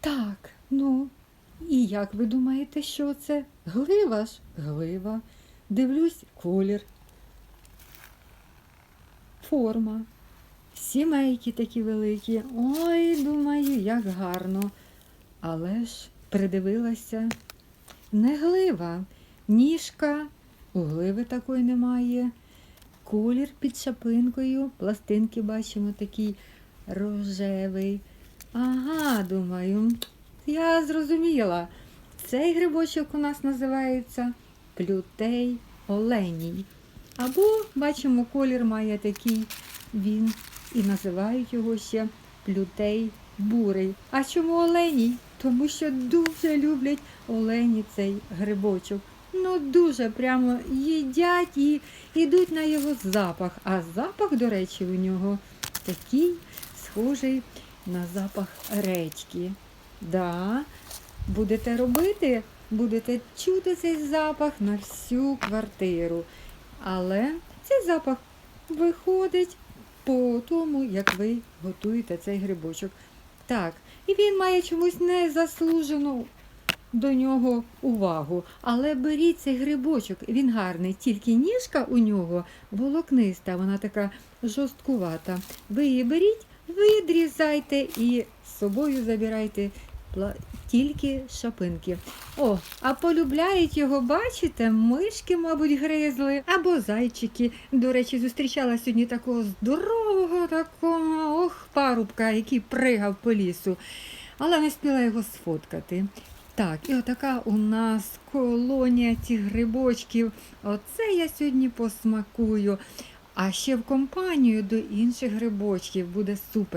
Так, ну, і як ви думаєте, що це? Глива ж, глива. Дивлюсь, колір. Форма. Сімейки такі великі. Ой, думаю, як гарно. Але ж придивилася. Не глива, ніжка, у гливи такої немає. Колір під шапинкою, пластинки бачимо такий рожевий. Ага, думаю, я зрозуміла. Цей грибочок у нас називається плютей оленій. Або, бачимо, колір має такий він і називають його ще плютей бурий. А чому оленій? Тому що дуже люблять олені цей грибочок. Ну, дуже прямо їдять і йдуть на його запах. А запах, до речі, у нього такий схожий на запах речки. Да, будете робити, будете чути цей запах на всю квартиру. Але цей запах виходить по тому, як ви готуєте цей грибочок. Так, і він має чомусь незаслужену до нього увагу. Але беріть цей грибочок, він гарний, тільки ніжка у нього волокниста, вона така жорсткувата. Ви її беріть, відрізайте і з собою забирайте тільки шапинки. О, а полюбляють його, бачите, мишки, мабуть, гризли, або зайчики. До речі, зустрічала сьогодні такого здорового, такого ох, парубка, який пригав по лісу. Але не спіла його сфоткати. Так, і отака у нас колонія цих грибочків. Оце я сьогодні посмакую. А ще в компанію до інших грибочків буде супер.